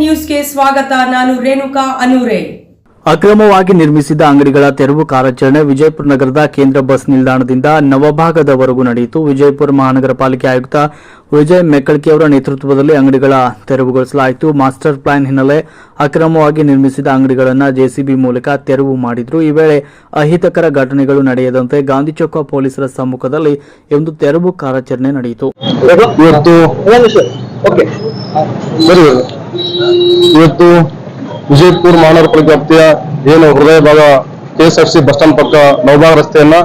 ನ್ಯೂಸ್ಗೆ ಸ್ವಾಗತ ನಾನು ರೇಣುಕಾ ಅನೂರೆ. ಅಕ್ರಮವಾಗಿ ನಿರ್ಮಿಸಿದ ಅಂಗಡಿಗಳ ತೆರವು ಕಾರ್ಯಾಚರಣೆ ವಿಜಯಪುರ ನಗರದ ಕೇಂದ್ರ ಬಸ್ ನಿಲ್ದಾಣದಿಂದ ನವಭಾಗದವರೆಗೂ ನಡೆಯಿತು. ವಿಜಯಪುರ ಮಹಾನಗರ ಪಾಲಿಕೆ ಆಯುಕ್ತ ವಿಜಯ್ ಮೆಕ್ಕಳ್ಕಿ ಅವರ ನೇತೃತ್ವದಲ್ಲಿ ಅಂಗಡಿಗಳ ತೆರವುಗೊಳಿಸಲಾಯಿತು. ಮಾಸ್ಟರ್ ಪ್ಲಾನ್ ಹಿನ್ನೆಲೆ ಅಕ್ರಮವಾಗಿ ನಿರ್ಮಿಸಿದ ಅಂಗಡಿಗಳನ್ನು ಜೆಸಿಬಿ ಮೂಲಕ ತೆರವು ಮಾಡಿದ್ರು. ಈ ವೇಳೆ ಅಹಿತಕರ ಘಟನೆಗಳು ನಡೆಯದಂತೆ ಗಾಂಧಿ ಚೌಕ ಪೊಲೀಸರ ಸಮ್ಮುಖದಲ್ಲಿ ಒಂದು ತೆರವು ಕಾರ್ಯಾಚರಣೆ ನಡೆಯಿತು. ಇವತ್ತು ವಿಜಯಪುರ ಮಹಾನಗರ ವ್ಯಾಪ್ತಿಯ ಏನು ಹೃದಯ ಭಾಗ K S R C bus stand ಪಕ್ಕ ನವಭಾಗ ರಸ್ತೆಯನ್ನ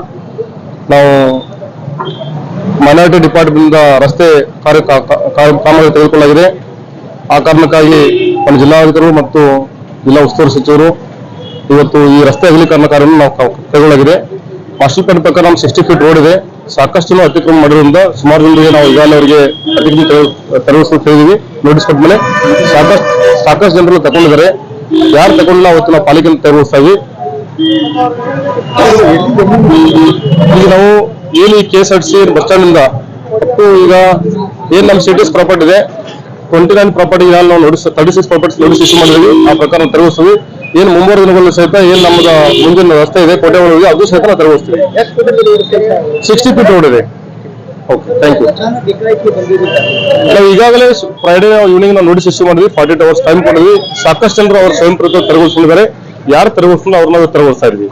ನಾವು ಮೈನಾರಿಟಿ ಡಿಪಾರ್ಟ್ಮೆಂಟ್ ರಸ್ತೆ ಕಾರ್ಯ ಕಾಮಗಾರಿ ತೆಗೆದುಕೊಳ್ಳಲಾಗಿದೆ ಆ ಕಾರಣಕ್ಕಾಗಿ ನಮ್ಮ ಜಿಲ್ಲಾಧಿಕಾರಿಗಳು ಮತ್ತು ಜಿಲ್ಲಾ ಉಸ್ತುವಾರಿ ಸಚಿವರು ಇವತ್ತು ಈ ರಸ್ತೆ ಅಗಲೀಕರಣ ಕಾರ್ಯವನ್ನು ನಾವು ಕೈಗೊಳ್ಳಲಾಗಿದೆ. ಮಾಸ್ಟರ್ ಪ್ಲಾನ್ ಪ್ರಕಾರ ನಮ್ಮ ಸಿಕ್ಸ್ಟಿ ಫೀಟ್ ರೋಡ್ ಇದೆ. ಸಾಕಷ್ಟು ಜನ ಅತಿಕ್ರಮಣ ಮಾಡಿರೋದ್ರಿಂದ ಸುಮಾರು ಜನರಿಗೆ ನಾವು ಈಗಾಗಲೇ ಅವರಿಗೆ ಅತಿಕ್ರಮ ತೆರವಿಸಲು ಕೇಳಿದೀವಿ ನೋಟಿಸ್ ಕೊಟ್ಟ ಮೇಲೆ ಸಾಕಷ್ಟು ಸಾಕಷ್ಟು ಜನರನ್ನು ತಗೊಂಡಿದ್ದಾರೆ. ಯಾರು ತಗೊಂಡಿಲ್ಲ ಅವತ್ತು ನಾವು ಪಾಲಿಕೆಯನ್ನು ತೆರವಿಸ್ತಾ ಇದ್ವಿ. ಈಗ ನಾವು ಏನು ಈ K S R C bus stand ಇಂದ ಒಟ್ಟು ಈಗ ಏನ್ ನಮ್ಮ ಸಿಟಿಸ್ ಪ್ರಾಪರ್ಟಿ ಇದೆ ಟ್ವೆಂಟಿ ನೈನ್ ಪ್ರಾಪರ್ಟಿ ನಾವು notice thirty six property notice issue ಮಾಡಿದ್ವಿ ಆ ಪ್ರಕಾರ ತೆರವಿಸ್ತೀವಿ ಏನು ಮುಂಬರುವ ದಿನಗಳಲ್ಲಿ ಸಹಿತ ಏನ್ ನಮ್ಮದು ಮುಂದಿನ ರಸ್ತೆ ಇದೆ ಕೋಟೆ ಒಳಗೆ ಅದು ಸಹಿತ ನಾವು ತೆರವಿಸ್ತೀವಿ ಸಿಕ್ಸ್ಟಿ ಫೀಟ್ ರೋಡ್ ಇದೆ. ಓಕೆ ಥ್ಯಾಂಕ್ ಯು ನಾವು ಈಗಾಗಲೇ ಫ್ರೈಡೇ ಈವ್ನಿಂಗ್ ನಾವು ನೋಟಿಸ್ ಇಶ್ಯೂ ಮಾಡಿದ್ವಿ ಫಾರ್ಟಿ ಏಟ್ ಅವರ್ಸ್ ಟೈಮ್ ಕೊಡಿದ್ವಿ ಸಾಕಷ್ಟು ಜನರು ಅವ್ರ ಸ್ವಯಂ ಪ್ರೇರಿತ ತೆರವುಗೊಳಿಸ್ಕೊಂಡಿದ್ದಾರೆ. ಯಾರು ತೆರವುಗೊಳಿಸ್ಕೊಂಡು ಅವ್ರನ್ನ ನಾವು ತೆರವುಗೊಳಿಸ್ತಾ ಇದ್ವಿ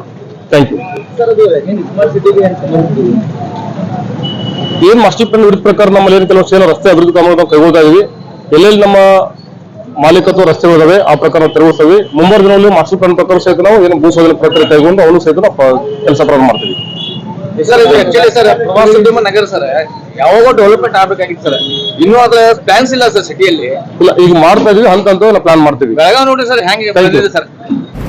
ಥ್ಯಾಂಕ್ ಯು ಏನು ಮಾಸ್ಟರ್ ಪ್ಲಾನ್ ವಿರುದ್ಧ ಪ್ರಕಾರ ನಮ್ಮಲ್ಲಿ ಏನು ಏನು ರಸ್ತೆ ಅಭಿವೃದ್ಧಿ ಕಾಮಗಾರಿ ನಾವು ಕೈಗೊಳ್ತಾ ಇದೀವಿ ಎಲ್ಲೆಲ್ಲಿ ನಮ್ಮ ಮಾಲೀಕತ್ವ ರಸ್ತೆಗಳಿದಾವೆ ಆ ಪ್ರಕಾರ ತೆರವುಸ್ತೀವಿ ಮುಂಬರುವ ದಿನದಲ್ಲಿ ಮಾಸ್ಟರ್ ಪ್ಲಾನ್ ಪ್ರಕಾರ ಸಹಿತ ನಾವು ಏನು ಭೂ ಸೋದನ ಪ್ರಕ್ರಿಯೆ ಕೈಗೊಂಡು ಅವನು ಸಹಿತ ನಾವು ಕೆಲಸ ಪ್ರಾರಂಭ ಮಾಡ್ತೀವಿ. ಸರ್ ಆಕ್ಚುಲಿ ಸರ್ ಪ್ರವಾಸೋದ್ಯಮ ನಗರ ಸರ್. ಯಾವಾಗ ಡೆವಲಪ್ಮೆಂಟ್ ಆಗ್ಬೇಕಾಗಿತ್ತು ಸರ್. ಇನ್ನೂ ಅದ್ರ ಪ್ಲಾನ್ಸ್ ಇಲ್ಲ ಸರ್ ಸಿಟಿಯಲ್ಲಿ ಇಲ್ಲ ಈಗ ಮಾಡ್ತಾ ಇದೀವಿ ಹಂತ ಹಂತ ಪ್ಲಾನ್ ಮಾಡ್ತೀವಿ. ಬೆಳಗಾವ್ ನೋಡಿ ಸರ್ ಹೆಂಗೆ Thank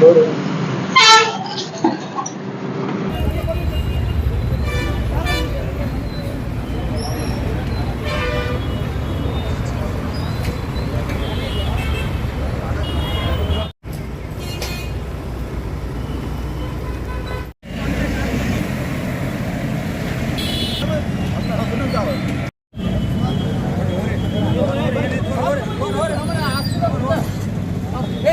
por